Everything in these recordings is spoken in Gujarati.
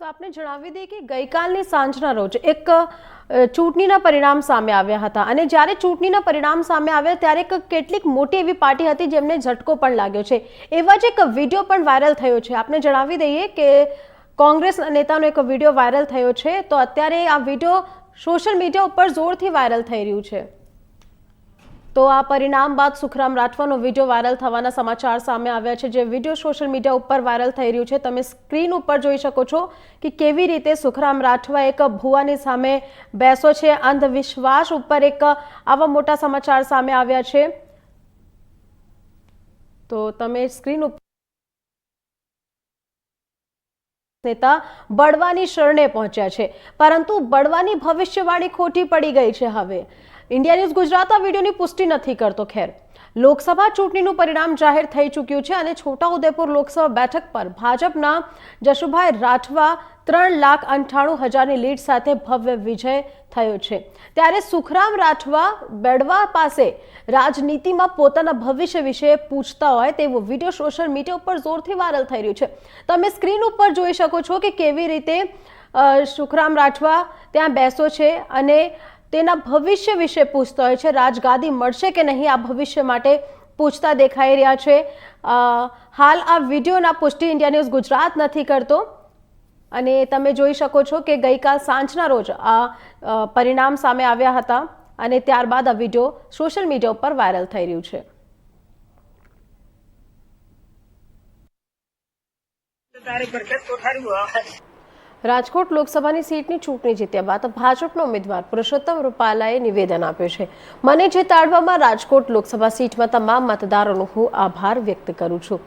તો આપને જણાવી દઈએ કે ગઈકાલની સાંજના રોજ એક ચૂંટણીના પરિણામ સામે આવ્યા હતા. અને જ્યારે ચૂંટણીના પરિણામ સામે આવ્યા ત્યારે એક કેટલીક મોટી એવી પાર્ટી હતી જેમને ઝટકો પણ લાગ્યો છે. એવા જ એક વીડિયો પણ વાયરલ થયો છે. આપને જણાવી દઈએ કે કોંગ્રેસ નેતાનો એક વીડિયો વાયરલ થયો છે. તો અત્યારે આ વીડિયો સોશિયલ મીડિયા ઉપર જોરથી વાયરલ થઈ રહ્યું છે. તો આ પરિણામ બાદ સુખરામ રાઠવાનો વીડિયો વાયરલ થવાના સમાચાર સામે આવ્યા છે, જે વીડિયો સોશિયલ મીડિયા ઉપર વાયરલ થઈ રહ્યું છે. તમે સ્ક્રીન ઉપર જોઈ શકો છો કે કેવી રીતે સુખરામ રાઠવા એક ભુવાની સામે બેસો છે. અંધવિશ્વાસ ઉપર એક આવા મોટા સમાચાર સામે આવ્યા છે. તો તમે સ્ક્રીન ઉપર નેતા બળવાની શરણે પહોંચ્યા છે. પરંતુ બળવાની ભવિષ્યવાણી ખોટી પડી ગઈ છે હવે. ઇન્ડિયા ન્યૂઝ ગુજરાત આ વિડીયોની પુષ્ટિ નથી કરતો, ખેર. લોકસભા ચૂંટણીનું પરિણામ જાહેર થઈ ચૂક્યું છે અને છોટાઉદેપુર લોકસભા બેઠક પર ભાજપના જશુભાઈ રાઠવા ત્રણ લાખ અંઠાણું હજારની લીડ સાથે ભવ્ય વિજય થયો છે. ત્યારે સુખરામ રાઠવા બેડવા પાસે રાજનીતિમાં પોતાના ભવિષ્ય વિશે પૂછતા હોય તેવો વીડિયો સોશિયલ મીડિયા ઉપર જોરથી વાયરલ થઈ રહ્યું છે. તમે સ્ક્રીન ઉપર જોઈ શકો છો કે કેવી રીતે સુખરામ રાઠવા ત્યાં બેસો છે અને તેના ભવિષ્ય વિશે પૂછતો હોય છે, રાજગાદી મળશે કે નહીં, આ ભવિષ્ય માટે પૂછતા દેખાઈ રહ્યા છે. હાલ આ વિડીયોના પુષ્ટિ ઇન્ડિયા ન્યૂઝ ગુજરાત નથી કરતો. અને તમે જોઈ શકો છો કે ગઈકાલ સાંજના રોજ આ પરિણામ સામે આવ્યા હતા અને ત્યારબાદ આ વીડિયો સોશિયલ મીડિયા ઉપર વાયરલ થઈ રહ્યું છે. તારી બરકત તો હોય. રાજકોટ લોકસભાની સીટની ચૂંટણી જીત્યા બાદ ભાજપનો ઉમેદવાર પુરુષોત્તમ રૂપાલાએ નિવેદન આપ્યું છે. મને જીતાડવામાં રાજકોટ લોકસભા સીટમાં તમામ મતદારોનો હું આભાર વ્યક્ત કરું છું.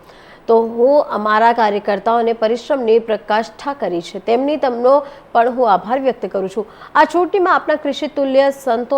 તો હું અમારા કાર્યકર્તાઓને પરિશ્રમની પ્રકાષ્ઠા કરી છે. તેમની તમનો પણ હું આભાર વ્યક્ત કરું છું. આ ચૂંટણીમાં આપના કૃષિ તુલ્ય સંતો